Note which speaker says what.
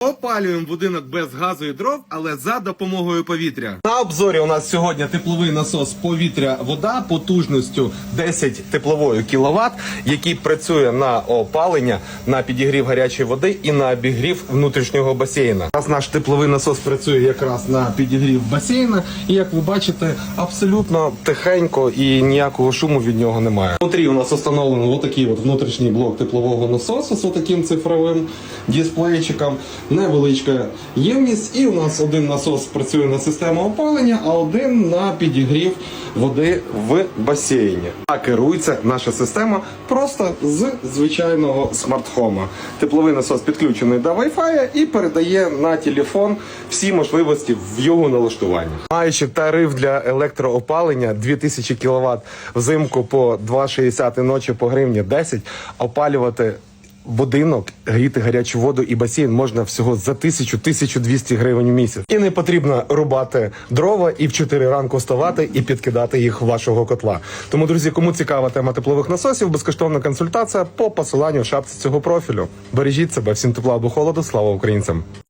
Speaker 1: Опалюємо будинок без газу і дров, але за допомогою повітря. На обзорі у нас сьогодні тепловий насос повітря-вода потужністю 10 теплової кВт, який працює на опалення, на підігрів гарячої води і на обігрів внутрішнього басейна. Зараз наш тепловий насос працює якраз на підігрів басейна, і як ви бачите, абсолютно тихенько і ніякого шуму від нього немає. Внутрі у нас встановлено отакий от внутрішній блок теплового насосу з таким цифровим дисплейчиком. Невеличка ємність, і у нас один насос працює на систему опалення, а один на підігрів води в басейні. А керується наша система просто з звичайного смартхома. Тепловий насос підключений до Wi-Fi і передає на телефон всі можливості в його налаштуванні. Маючи тариф для електроопалення 2000 кВт взимку по 2,60 і ночі по гривні 10, опалювати будинок, гріти гарячу воду і басейн можна всього за 1000-1200 гривень в місяць. І не потрібно рубати дрова і в 4 ранку вставати і підкидати їх вашого котла. Тому, друзі, кому цікава тема теплових насосів, безкоштовна консультація по посиланню в шапці цього профілю. Бережіть себе, всім тепла або холоду. Слава українцям!